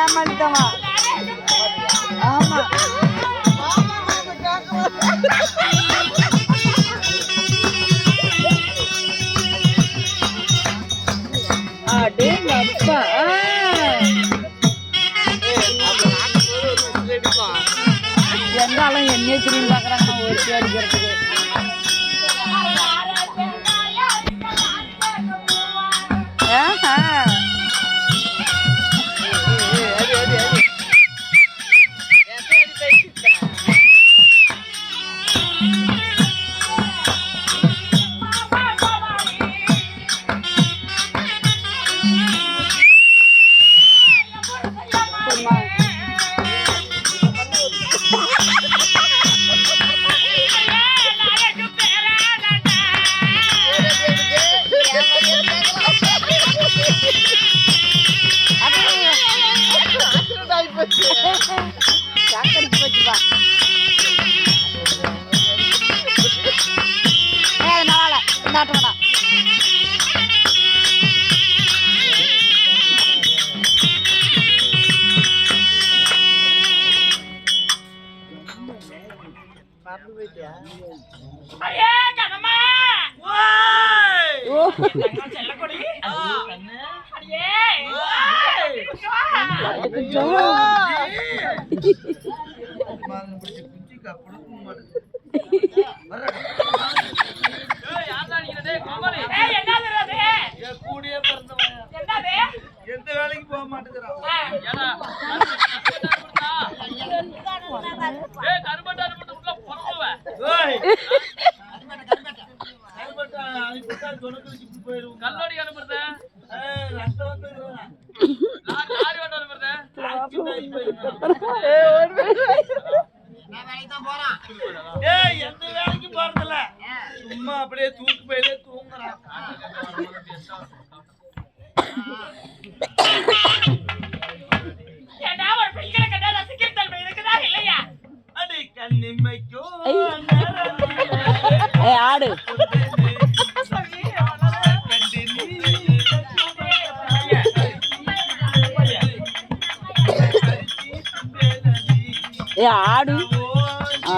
ஏமாளித்தமா ஆமா. அடேங்கப்பா என்னையே திரும்பி பார்க்குறாங்க ஒரு அடிக்கிறதுக்கு. ஓ. எந்த வேலைக்கு போக மாட்டேங்கிறான். ஓய். கருப்பட்டா, போயிடுவோம். ஏய், எந்த வேலைக்கும் போறதில்ல. சும்மா அப்படியே தூக்கு போயிலே தூங்குறான் ஆடு ஏ ஆடு ஆ.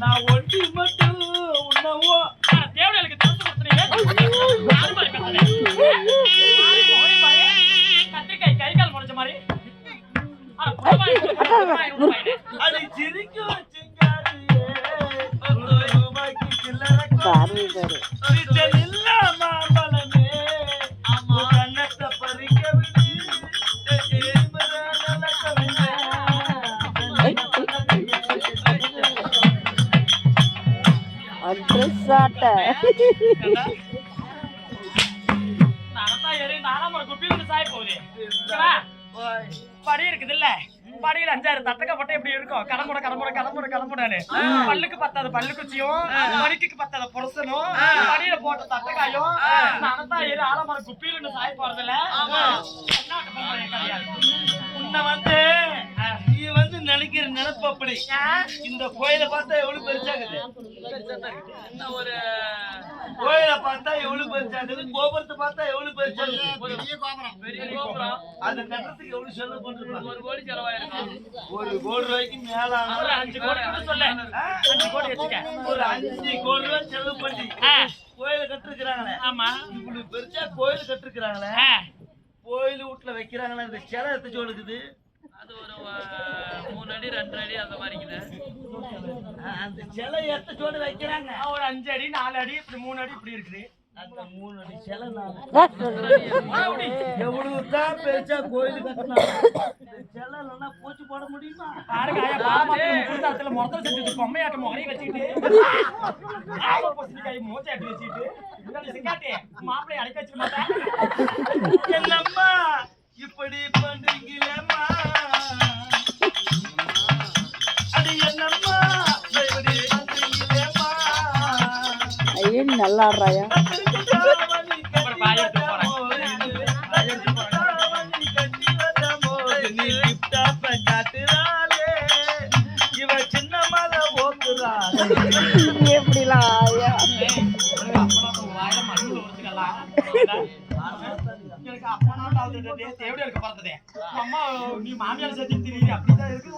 நான் ஒண்டி மட்டும் உன்னவோ அடி சிரிக்கும் சிங்காரியே நூறு ரூபாய்க்கு சில்லறை பாரு பாரு. சிச்சல் இல்லாம அட்ரஸ் ஆட்ட. படி இருக்குது இல்ல? படியில அஞ்சாயிரம் தட்டக்க போட்டு எப்படி இருக்கும்? கடமுட கடமுட கடமுட கடமுடன்னு பல்லுக்கு பத்தாத பல்லு குச்சியும் மணிக்கு பத்தாத புரசனும். படியில போட்ட தட்டக்காயும் நனத்தா ஏறி ஆலமரம் குப்பியில சாய் போறதுல உன்னை வந்து வந்து நினைக்கிற நினைப்பு அப்படி. இந்த கோயிலை பார்த்தா எவ்வளவு பெருசாகுது? ஒரு கோயிலை பார்த்தா எவ்வளவு பெருசாகுது? கோபுரத்தை பார்த்தா எவ்வளவு பெருசாகுது? பெரிய கோபுரம். அந்த கட்டத்துக்கு எவ்வளவு செலவு பண்றாங்க? ஒரு கோடி செலவாயிருக்கும் ஒரு கோடி ரூபாய்க்கு மேல அஞ்சு கோடி சொல்ல. அஞ்சு கோடி ஒரு அஞ்சு கோடி ரூபாய் செலவு பண்ணி கோயில கட்டிருக்கிறாங்களே. ஆமா. இவ்வளவு பெருசா கோயில் கட்டிருக்கிறாங்களே. கோயில் வீட்டுல வைக்கிறாங்களே இந்த சிலை எடுத்து சொல்லுக்குது அது ஒரு அடி ரெண்டு அடி அந்த மாதிரிக்குது அந்த சிலை எத்த சோடு வைக்கிறாங்க. ஒரு அஞ்சு அடி நாலு அடி இப்படி மூணு அடி இப்படி இருக்குது. அந்த மூணு அடி சிலை. எவ்வளவு தான் பெருசா கோயில் கட்டினாலும் இந்த சிலை இல்லைன்னா பூச்சி போட முடியுமா? பாருங்க, முறத்துல செஞ்சுட்டு பொம்மையாட்டம் முகரையும் வச்சுக்கிட்டு, மூச்சாட்டி வச்சுக்கிட்டு, மாப்பிள்ளைய அடைக்க வச்சிட மாட்டேன். என்னம்மா? ஏன் நல்லா ஆடுறாயா எப்படிலாம் உன் அம்மா, நீ மாமியார் சேர்த்து திரியிற, அப்படிதான் இருக்கு